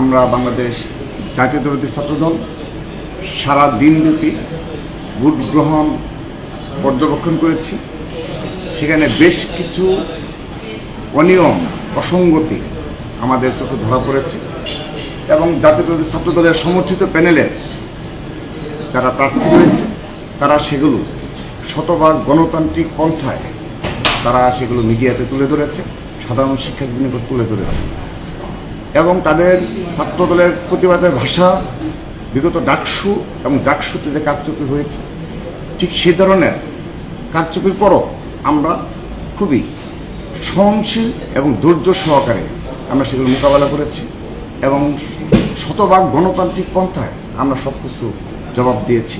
আমরা বাংলাদেশ জাতীয়তাবাদী ছাত্রদল সারা দিনব্যাপী ভোট গ্রহণ পর্যবেক্ষণ করেছি। সেখানে বেশ কিছু অনিয়ম, অসঙ্গতি আমাদের চোখে ধরা পড়েছে এবং জাতীয়তাবাদী ছাত্রদলের সমর্থিত প্যানেলের যারা প্রার্থী রয়েছে, তারা সেগুলো শতভাগ গণতান্ত্রিক পন্থায় তারা সেগুলো মিডিয়াতে তুলে ধরেছে, সাধারণ শিক্ষার্থীদের নিকট তুলে ধরেছে। এবং তাদের ছাত্রদলের প্রতিবাদের ভাষা, বিগত ডাকসু এবং জাকসুতে যে কারচুপি হয়েছে, ঠিক সে ধরনের কারচুপির পরও আমরা খুবই সহনশীল এবং ধৈর্য সহকারে আমরা সেগুলো মোকাবেলা করেছি এবং শতভাগ গণতান্ত্রিক পন্থায় আমরা সব কিছু জবাব দিয়েছি,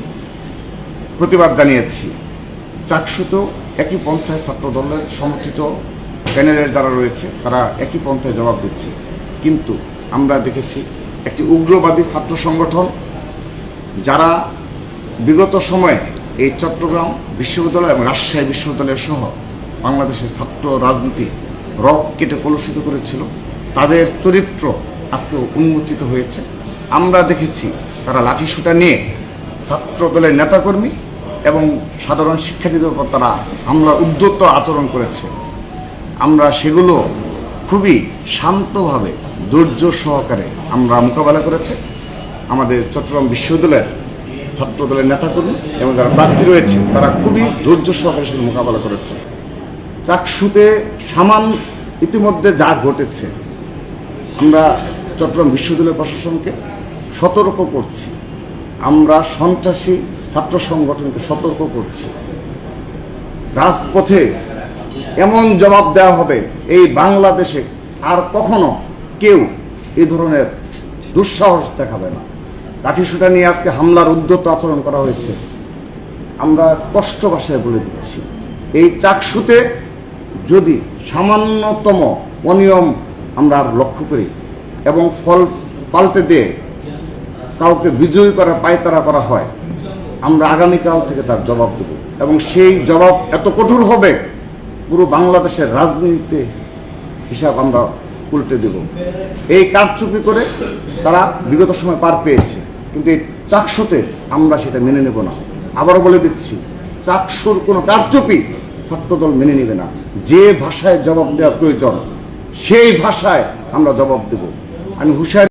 প্রতিবাদ জানিয়েছি। চাকসুতেও একই পন্থায় ছাত্রদলের সমর্থিত প্যানেলের যারা রয়েছে, তারা একই পন্থায় জবাব দিচ্ছে। কিন্তু আমরা দেখেছি একটি উগ্রবাদী ছাত্র সংগঠন যারা বিগত সময়ে এই চট্টগ্রাম বিশ্ববিদ্যালয় এবং রাজশাহী বিশ্ববিদ্যালয় সহ বাংলাদেশের ছাত্র রাজনীতি রক কেটে কলুষিত করেছিল। তাদের চরিত্র আজকে উন্মোচিত হয়েছে। আমরা দেখেছি তারা লাঠিসুটা নিয়ে ছাত্র দলের নেতাকর্মী এবং সাধারণ শিক্ষার্থীদের উপর তারা হামলা উদ্যত আচরণ করেছে। আমরা সেগুলো খুবই শান্তভাবে ধৈর্য সহকারে আমরা মোকাবেলা করেছে। আমাদের চট্টগ্রাম বিশ্ববিদ্যালয়ের ছাত্র দলের নেতাকর্মী এবং যারা প্রার্থী রয়েছে, তারা খুবই ধৈর্য সহকারে সেগুলো মোকাবেলা করেছে। চাকসুতে সামান ইতিমধ্যে যা ঘটেছে, আমরা চট্টগ্রাম বিশ্ববিদ্যালয় প্রশাসনকে সতর্ক করছি। আমরা সন্ত্রাসী ছাত্র সংগঠনকে সতর্ক করছি। রাজপথে এমন জবাব দেওয়া হবে, এই বাংলাদেশে আর কখনো কেউ এই ধরনের দুঃসাহস দেখাবে না। লাঠিসুটা নিয়ে আজকে হামলার উদ্যত আচরণ করা হয়েছে। আমরা স্পষ্ট ভাষায় বলে দিচ্ছি, এই চাকসুতে যদি সামান্যতম অনিয়ম আমরা আর লক্ষ্য করি এবং ফল পাল্টে দিয়ে কাউকে বিজয়ী করা পায়তারা করা হয়, আমরা আগামীকাল থেকে তার জবাব দেব এবং সেই জবাব এত কঠোর হবে পুরো বাংলাদেশের রাজনীতিতে হিসাব আমরা উল্টে দেব। এই কারচুপি করে তারা বিগত সময় পার পেয়েছে, কিন্তু এই চাকসুতে আমরা সেটা মেনে নেব না। আবারও বলে দিচ্ছি, চাকসুর কোনো কারচুপি ছাত্রদল মেনে নেবে না। যে ভাষায় জবাব দেওয়া প্রয়োজন, সেই ভাষায় আমরা জবাব দেব। আমি হুশিয়ার